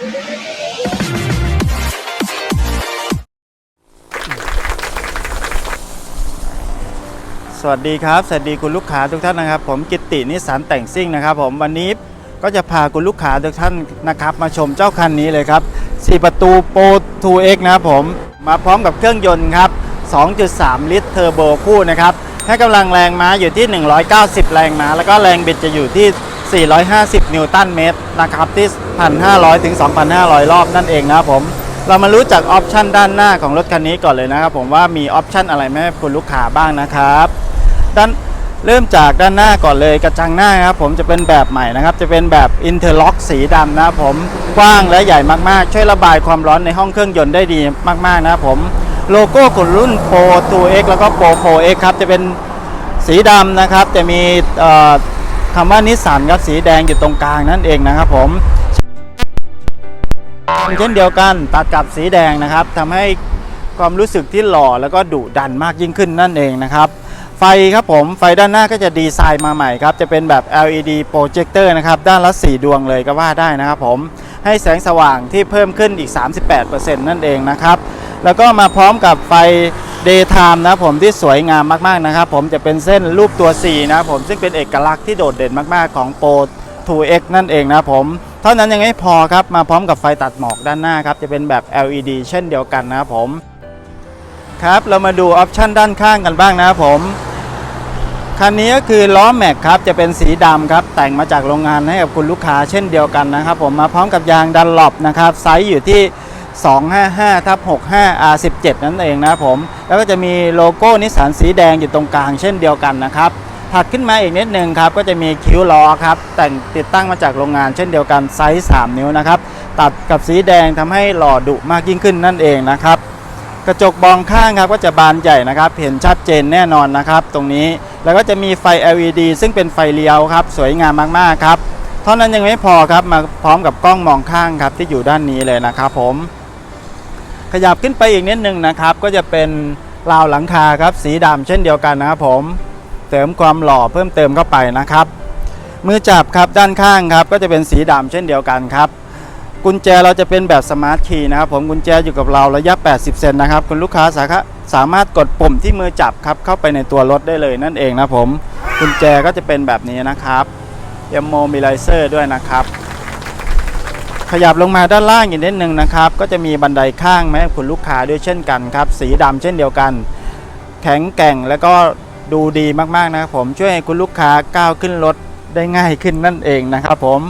สวัสดีครับ สวัสดีคุณลูกค้าทุกท่านนะครับ ผมกิตตินิสสันแต่งซิ่งนะครับ ผมวันนี้ก็จะพาคุณลูกค้าทุกท่านนะครับ มาชมเจ้าคันนี้เลยครับ4ประตูโปร 2X นะครับผมมาพร้อมกับเครื่องยนต์ครับ 2.3 ลิตรเทอร์โบคู่นะครับให้กำลังแรงม้าอยู่ที่ 190 แรงม้า แล้วก็แรงบิดจะอยู่ที่ 450 นิวตันเมตรนะครับที่ 1,500 ถึง 2,500 รอบนั่นเองนะครับผม เรามารู้จักออปชันด้านหน้าของรถคันนี้ก่อนเลยนะครับผมว่ามีออปชันอะไรให้คุณลูกค้าบ้างนะครับด้านเริ่มจากด้านหน้าก่อนเลยกระจังหน้าครับผมจะเป็นแบบใหม่นะครับ จะเป็นแบบอินเทอร์ล็อกสีดำนะครับผมกว้างและใหญ่มากๆ ช่วยระบายความร้อนในห้องเครื่องยนต์ได้ดีมากๆนะครับผมโลโก้ของรุ่น Pro 2X แล้วก็ Pro 4X ครับจะเป็นสีดำนะครับจะมีเอ่อ คำว่านิสสันครับสีแดงอยู่ตรงกลางนั่นเองนะครับผมเช่นเดียวกันตัดกับสีแดงนะครับทำให้ความรู้สึกที่หล่อแล้วก็ดุดันมากยิ่งขึ้นนั่นเองนะครับ ไฟครับผมไฟด้านหน้าก็จะดีไซน์มาใหม่ครับ จะเป็นแบบ LED โปรเจคเตอร์นะครับ ด้านละ 4 ดวงเลยก็ว่าได้นะครับผมให้แสงสว่างที่เพิ่มขึ้นอีก 38%นั่นเองนะครับ แล้วก็มาพร้อมกับไฟ daytime นะผมที่สวยงามมากๆนะครับ ผมจะเป็นเส้นรูปตัว C นะผมซึ่งเป็นเอกลักษณ์ที่โดดเด่นมากๆของ Pro 2X นั่นเองนะผม เท่านั้นยังไม่พอครับ มาพร้อมกับไฟตัดหมอกด้านหน้าครับ จะเป็นแบบ LED เช่นเดียวกันนะครับผม ครับเรามาดูออปชันด้านข้างกันบ้างนะครับผมคันนี้ก็คือล้อแม็กครับจะเป็นสีดำครับ แต่งมาจากโรงงานให้กับคุณลูกค้าเช่นเดียวกันนะครับ ผมมาพร้อมกับยางดันหลบนะครับไซส์อยู่ที่ 255ทับ65 R17 นั่นเองนะครับผม แล้วก็จะมีโลโก้นิสสันสีแดงอยู่ตรงกลางเช่นเดียวกันนะครับถัดขึ้นมาอีกนิดนึงครับก็จะมีคิ้วล้อครับแต่งติดตั้งมาจากโรงงานเช่นเดียวกันไซส์ 3 นิ้วนะครับตัดกับสีแดงทำให้หล่อดุมากยิ่งขึ้นนั่นเองนะครับกระจกมองข้างครับก็จะบานใหญ่นะครับเห็นชัดเจนแน่นอนนะครับตรงนี้แล้วก็จะมีไฟ LED ซึ่งเป็นไฟเลี้ยวครับสวยงามมากๆครับเท่านั้นยังไม่พอครับมาพร้อมกับกล้องมองข้างครับที่อยู่ด้านนี้เลยนะครับผม ขยับขึ้นไปอีกนิดนึงนะครับ ก็จะเป็นราวหลังคาครับ สีดำเช่นเดียวกันนะครับผมเสริมความหล่อเพิ่มเติมเข้าไปนะครับ มือจับครับด้านข้างครับ ก็จะเป็นสีดำเช่นเดียวกันครับ กุญแจเราจะเป็นแบบสมาร์ทคีย์นะครับ ผมกุญแจอยู่กับเราระยะ 80 เซนนะครับ คุณลูกค้าสาขาสามารถกดปุ่มที่มือจับครับเข้าไปในตัวรถได้เลยนั่นเองนะผมกุญแจก็จะเป็นแบบนี้นะครับยังโมมิไลเซอร์ด้วยนะครับ ขยับลงมาด้านล่างอีกนิดนึงนะครับ ก็จะมีบันไดข้างไหมาให้คุณลูกค้าด้วยเช่นกันครับ สีดำเช่นเดียวกัน แข็งแกร่งแล้วก็ดูดีมากๆนะครับผมช่วยให้คุณลูกค้าก้าวขึ้นรถได้ง่ายขึ้นนั่นเองนะครับผม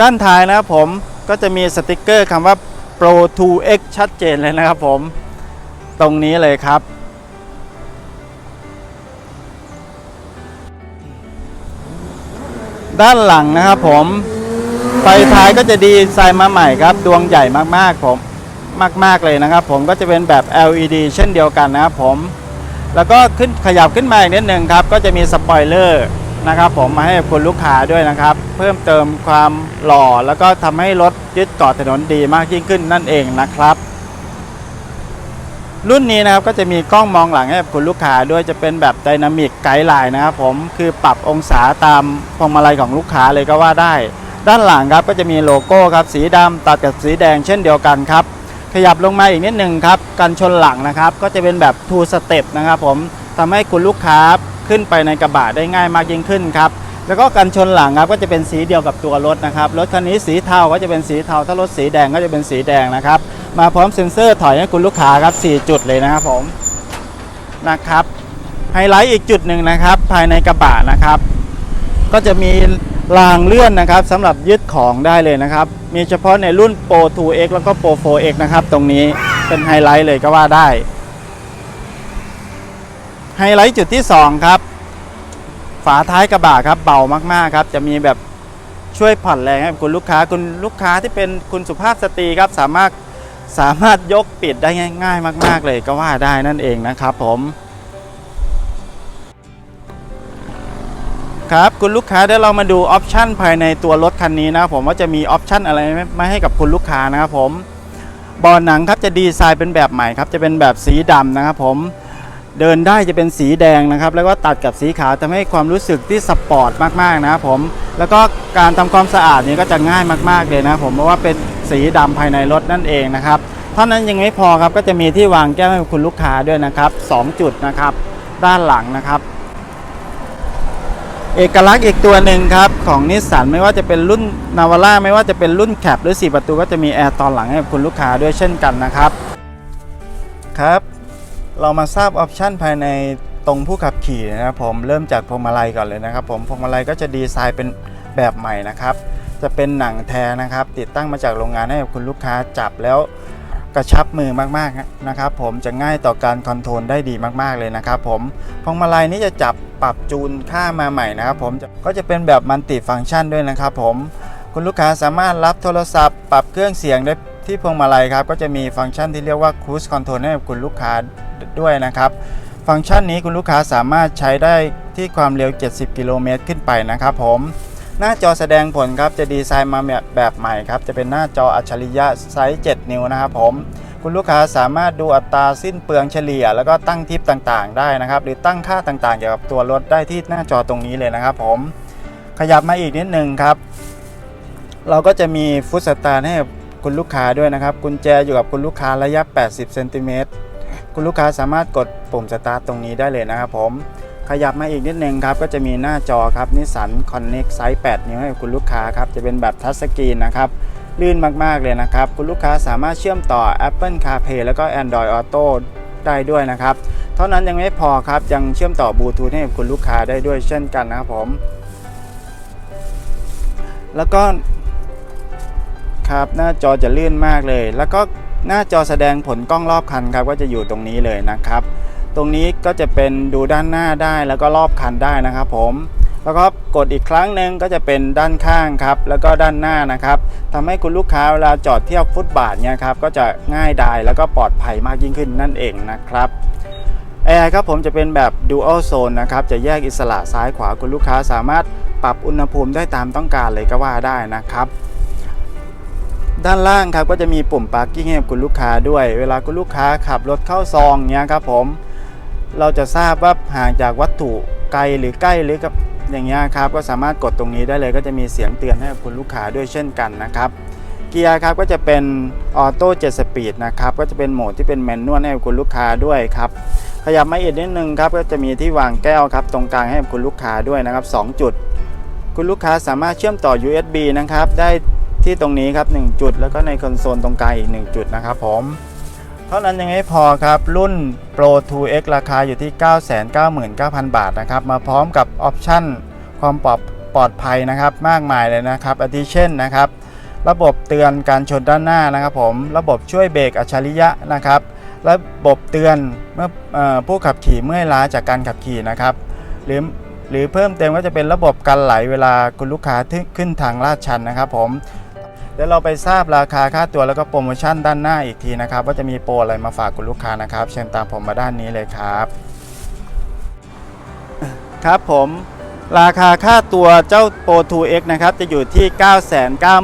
ด้านท้ายนะครับผมก็จะมีสติกเกอร์คำว่า Pro 2X ชัดเจนเลยนะครับผมตรงนี้เลยครับ ด้านหลังนะครับผม ไฟท้ายก็จะดีไซน์มาใหม่ครับดวงใหญ่มากๆผมมากๆเลยนะครับ ผมก็จะเป็นแบบ LED เช่นเดียวกันนะครับผม แล้วก็ขึ้นขยับขึ้นมาอีกนิดหนึ่งครับ ก็จะมีสปอยเลอร์นะครับ ผมมาให้คุณลูกค้าด้วยนะครับ เพิ่มเติมความหล่อแล้วก็ทำให้รถยึดเกาะถนนดีมากยิ่งขึ้นนั่นเองนะครับ รุ่นนี้นะครับก็จะมีกล้องมองหลังให้คุณลูกค้าด้วยจะเป็นแบบไดนามิกไกด์ไลน์นะครับผมคือปรับองศาตามพวงมาลัยของลูกค้าเลยก็ว่าได้ ด้านหลังครับก็จะมีโลโก้ครับสีดำตัดกับสีแดงเช่นเดียวกันครับขยับลงมาอีกนิดหนึ่งครับกันชนหลังนะครับ ก็จะเป็นแบบ two step นะครับผมทำให้คุณลูกค้าขึ้นไปในกระบะได้ง่ายมากยิ่งขึ้นครับแล้วก็กันชนหลังครับก็จะเป็นสีเดียวกับตัวรถนะครับรถคันนี้สีเทาก็จะเป็นสีเทาถ้ารถสีแดงก็จะเป็นสีแดงนะครับ มาพร้อมเซ็นเซอร์ถอยให้คุณลูกค้าครับ 4 จุดเลยนะครับผมนะครับไฮไลท์อีกจุดหนึ่งนะครับ ภายในกระบะนะครับ ก็จะมี รางเลื่อนนะครับสำหรับยึดของได้เลยนะครับ มีเฉพาะในรุ่น Pro 2X แล้วก็ Pro 4X นะครับ ตรงนี้เป็นไฮไลท์เลยก็ว่าได้ ไฮไลท์จุดที่ 2 ครับ ฝาท้ายกระบะครับเบามากๆครับ จะมีแบบช่วยผ่อนแรงให้คุณลูกค้าคุณลูกค้าที่เป็นคุณสุภาพสตรีครับสามารถสามารถยกปิดได้ง่าย ๆ มาก ๆ เลยก็ว่าได้นั่นเองนะครับผม ครับคุณลูกค้าเดี๋ยวเรามาดูออปชันภายในตัวรถคันนี้นะครับผมว่าจะมีออปชันอะไรมาให้กับคุณลูกค้านะครับผมเบาะหนังครับจะดีไซน์เป็นแบบใหม่ครับจะเป็นแบบสีดำนะครับผมเดินได้จะเป็นสีแดงนะครับ แล้วก็ตัดกับสีขาวทำให้ความรู้สึกที่สปอร์ตมากๆนะครับผมแล้วก็การทำความสะอาดนี่ยก็จะง่ายมากๆเลยนะครับผมเพราะว่าเป็นสสีดำภายในรถนั่นเองนะครับเท่านั้นยังไม่พอครับก็จะมีที่วางแก้วให้คุณลูกค้าด้วยนะครับสองจุดนะครับ ด้านหลังนะครับ เอกลักษณ์อีกตัวหนึ่งครับ ของนิสสันไม่ว่าจะเป็นรุ่นนาวาร่าไม่ว่าจะเป็นรุ่นแคปหรือ 4 ประตูก็จะมีแอร์ตอนหลังให้กับคุณลูกค้าด้วยเช่นกันนะครับ ครับ เรามาทราบออปชันภายในตรงผู้ขับขี่นะครับผมเริ่มจากพวงมาลัยก่อนเลยนะครับผมพวงมาลัยก็จะดีไซน์เป็นแบบใหม่นะครับ จะเป็นหนังแท้นะครับ ติดตั้งมาจากโรงงานให้กับคุณลูกค้าจับแล้วกระชับมือมากๆนะครับ ผมจะง่ายต่อการคอนโทรลได้ดีมากๆเลยนะครับ ผมพวงมาลัยนี้จะจับ ปรับจูนค่ามาใหม่นะครับผมก็จะเป็นแบบมัลติฟังก์ชันด้วยนะครับผมคุณลูกค้าสามารถรับโทรศัพท์ ปรับเครื่องเสียงได้ที่พวงมาลัยครับก็จะมีฟังก์ชันที่เรียกว่า Cruise Control ให้กับคุณลูกค้าด้วยนะครับ ฟังก์ชันนี้คุณลูกค้าสามารถใช้ได้ที่ความเร็ว 70 กิโลเมตรขึ้นไปนะครับผมหน้าจอแสดงผลครับจะดีไซน์มาแบบใหม่ครับจะเป็นหน้าจออัจฉริยะไซส์ 7 นิ้วนะครับผม คุณลูกค้าสามารถดูอัตราสิ้นเปลืองเฉลี่ย แล้วก็ตั้งทิปต่างๆ ได้นะครับ หรือตั้งค่าต่างๆ เกี่ยวกับตัวรถได้ที่หน้าจอตรงนี้เลยนะครับ ผมขยับมาอีกนิดนึงครับ เราก็จะมีฟุตสตาร์ให้คุณลูกค้าด้วยนะครับ กุญแจอยู่กับคุณลูกค้าระยะ 80เซนติเมตรคุณลูกค้าสามารถกดปุ่มสตาร์ทตรงนี้ได้เลยนะครับ ผมขยับมาอีกนิดนึงครับ ก็จะมีหน้าจอครับนิสสันคอนเน็กไซส์8นิ้วให้คุณลูกค้าครับ จะเป็นแบบทัชสกรีนนะครับ ลื่นมากๆเลยนะครับ คุณลูกค้าสามารถเชื่อมต่อ Apple CarPlay แล้วก็ Android Auto ได้ด้วยนะครับ เท่านั้นยังไม่พอครับ ยังเชื่อมต่อบลูทูธให้กับคุณลูกค้าได้ด้วยเช่นกันนะครับผม แล้วก็ครับหน้าจอจะลื่นมากเลย แล้วก็หน้าจอแสดงผลกล้องรอบคันครับก็จะอยู่ตรงนี้เลยนะครับ ตรงนี้ก็จะเป็นดูด้านหน้าได้แล้วก็รอบคันได้นะครับผม แล้วก็กดอีกครั้งหนึ่งก็จะเป็นด้านข้างครับ แล้วก็ด้านหน้านะครับทำให้คุณลูกค้าเวลาจอดเที่ยวฟุตบาทเนี่ยครับก็จะง่ายดายแล้วก็ปลอดภัยมากยิ่งขึ้นนั่นเองนะครับแอร์ครับผมจะเป็นแบบ Dual Zone นะครับจะแยกอิสระซ้ายขวาคุณลูกค้าสามารถปรับอุณหภูมิได้ตามต้องการเลยก็ว่าได้นะครับด้านล่างครับก็จะมีปุ่ม parking ให้คุณลูกค้าด้วย เวลาคุณลูกค้าขับรถเข้าซองเนี้ยครับผม เราจะทราบว่าห่างจากวัตถุไกลหรือใกล้หรือกับ อย่างเงี้ยครับก็สามารถกดตรงนี้ได้เลยก็จะมีเสียงเตือนให้กับคุณลูกค้าด้วยเช่นกันนะครับเกียร์ครับก็จะเป็นออโต้7สปีดนะครับก็จะเป็นโหมดที่เป็นแมนนวลให้กับคุณลูกค้าด้วยครับขยับมาอีกนิดนึงครับก็จะมีที่วางแก้วครับตรงกลางให้กับคุณลูกค้าด้วยนะครับ 2 จุด คุณลูกค้าสามารถเชื่อมต่อ USB นะครับได้ที่ตรงนี้ครับ1จุด แล้วก็ในคอนโซลตรงกลางอีก 1 จุดนะครับผม ท่านั้นยังไม่พอครับ รุ่น Pro 2X ราคาอยู่ที่ 999,000 บาทนะครับ มาพร้อมกับออปชั่นความปลอดปลอดภัยนะครับ มากมายเลยนะครับอาทิเช่นนะครับ ระบบเตือนการชนด้านหน้านะครับผม ระบบช่วยเบรกอัจฉริยะนะครับ ระบบเตือนเมื่อออผู้ขับขี่เมื่อยล้าจากการขับขี่นะครับ หรือหรือเพิ่มเติมก็จะเป็นระบบกันไหลเวลาคุณลูกค้าขึ้นทางลาดชันนะครับผม เดี๋ยวเราไปทราบราคาค่าตัวแล้วก็โปรโมชั่นด้านหน้าอีกทีนะครับว่าจะมีโปรอะไรมาฝากคุณลูกค้านะครับ เชิญตามผมมาด้านนี้เลยครับ ครับผมราคาค่าตัวเจ้า Pro 2X นะครับจะอยู่ที่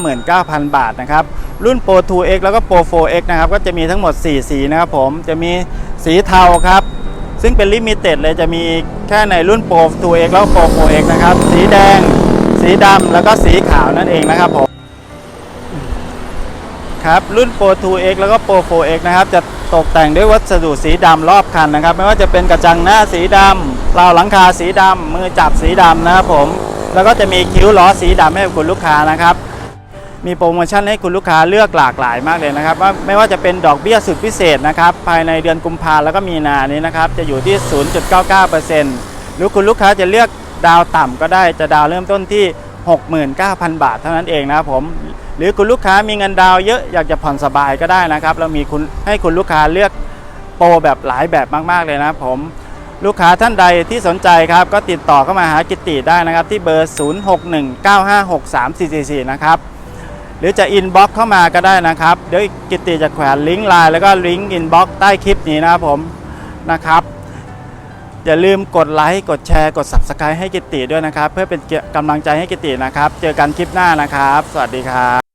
999,000 บาทนะครับ รุ่น Pro 2X แล้วก็ Pro 4X นะครับก็จะมีทั้งหมด 4 สีนะครับผมจะมีสีเทาครับ ซึ่งเป็นลิมิเต็ดเลยจะมีแค่ในรุ่น Pro 2X แล้วก็ Pro 4X นะครับ สีแดง สีดำแล้วก็สีขาวนั่นเองนะครับผม ครับรุ่น Pro 2X แล้วก็ Pro 4X นะครับจะตกแต่งด้วยวัสดุสีดำรอบคันนะครับ ไม่ว่าจะเป็นกระจังหน้าสีดำราวหลังคาสีดำมือจับสีดำนะครับผมแล้วก็จะมีคิ้วล้อสีดำให้คุณลูกค้านะครับ มีโปรโมชั่นให้คุณลูกค้าเลือกหลากหลายมากเลยนะครับว่าไม่ว่าจะเป็นดอกเบี้ยสุดพิเศษนะครับภายในเดือนกุมภาแล้วก็มีนานี้นะครับจะอยู่ที่ 0.99%หรือคุณลูกค้าจะเลือกดาวต่ำก็ได้จะดาวเริ่มต้นที่ 69,000 บาทเท่านั้นเองนะครับผม หรือคุณลูกค้ามีเงินดาวเยอะอยากจะผ่อนสบายก็ได้นะครับ เรามีคุณให้คุณลูกค้าเลือกโปรแบบหลายแบบมาก ๆ เลยนะครับผมลูกค้าท่านใดที่สนใจครับ ก็ติดต่อเข้ามาหากิตติได้นะครับ ที่เบอร์ 0619563444 นะครับ หรือจะอินบ็อกเข้ามาก็ได้นะครับ เดี๋ยวกิตติจะแขวนลิงก์ไลน์แล้วก็ลิงก์อินบ็อกใต้คลิปนี้นะครับผมนะครับ อย่าลืมกดไลค์กดแชร์กด Subscribe ให้กิตติด้วยนะครับ เพื่อเป็นกำลังใจให้กิตตินะครับ เจอกันคลิปหน้านะครับ สวัสดีครับ